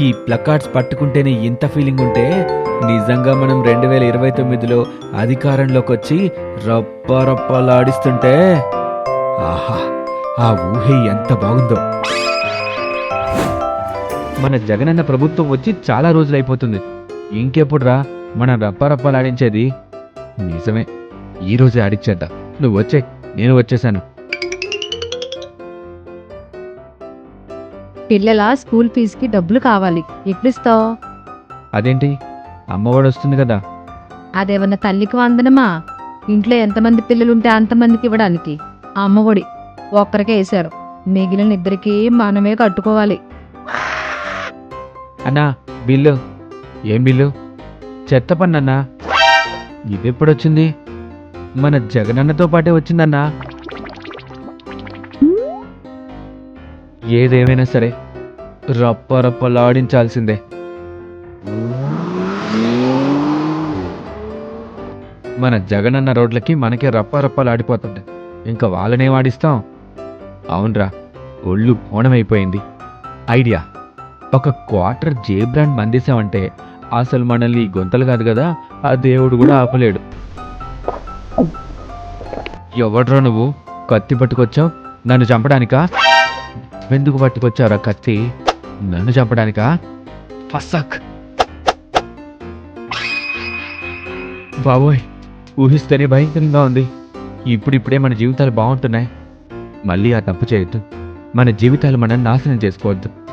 ఈ ప్లకార్డ్స్ పట్టుకుంటేనే ఇంత ఫీలింగ్ ఉంటే నిజంగా మనం రెండు వేల ఇరవై తొమ్మిదిలో అధికారంలోకి వచ్చి రప్పరప్పలాడిస్తుంటే ఆహా ఆ ఊహే ఎంత బాగుందో. మన జగనన్న ప్రభుత్వం వచ్చి చాలా రోజులైపోతుంది. ఇంకెప్పుడురా మన రప్పారప్పాలాడించేది? నిజమే ఈ రోజే ఆడిచ్చేద్దా. నువ్వు వచ్చే నేను వచ్చేసాను. పిల్లల స్కూల్ ఫీజుకి డబ్బులు కావాలి. ఎప్పుడు ఇస్తావు అదేంటి? అమ్మవాడు వస్తుంది కదా. అదేమన్నా తల్లికి వందనమా? ఇంట్లో ఎంతమంది పిల్లలు ఉంటే అంతమందికి ఇవ్వడానికి. అమ్మఒడి ఒక్కరికే వేశారు. మిగిలిన ఇద్దరికి మనమే కట్టుకోవాలి. అన్నా బిల్లు. ఏం బిల్లు? చెత్త పన్నన్నా? ఇదెప్పుడొచ్చింది? మన జగనన్నతో పాటే వచ్చిందన్నా. ఏదేమైనా సరే. రప్ప రప్పలాడించాల్సిందే మన జగనన్న రోడ్లకి మనకే రప్పరప్పలాడిపోతుంది. ఇంకా వాళ్ళనే వాడిస్తాం అవునరా ఒళ్ళు కోణమైపోయింది ఐడియా ఒక క్వార్టర్ జే బ్రాండ్ మందేశామంటే అసలు మనల్ని గొంతలు కాదు కదా ఆ దేవుడు కూడా ఆపలేడు. ఎవడ్రా నువ్వు? కత్తి పట్టుకొచ్చావు? నన్ను చంపడానికా? ఎందుకు పట్టుకొచ్చారా కత్తి? నన్ను చంపడానికా? ఫసక్ బాబోయ్ ఊహిస్తేనే భయంకరంగా ఉంది. ఇప్పుడిప్పుడే మన జీవితాలు బాగుంటున్నాయి. మళ్ళీ ఆ తప్పు చేయొద్దు. మన జీవితాలు మనం నాశనం చేసుకోవద్దు.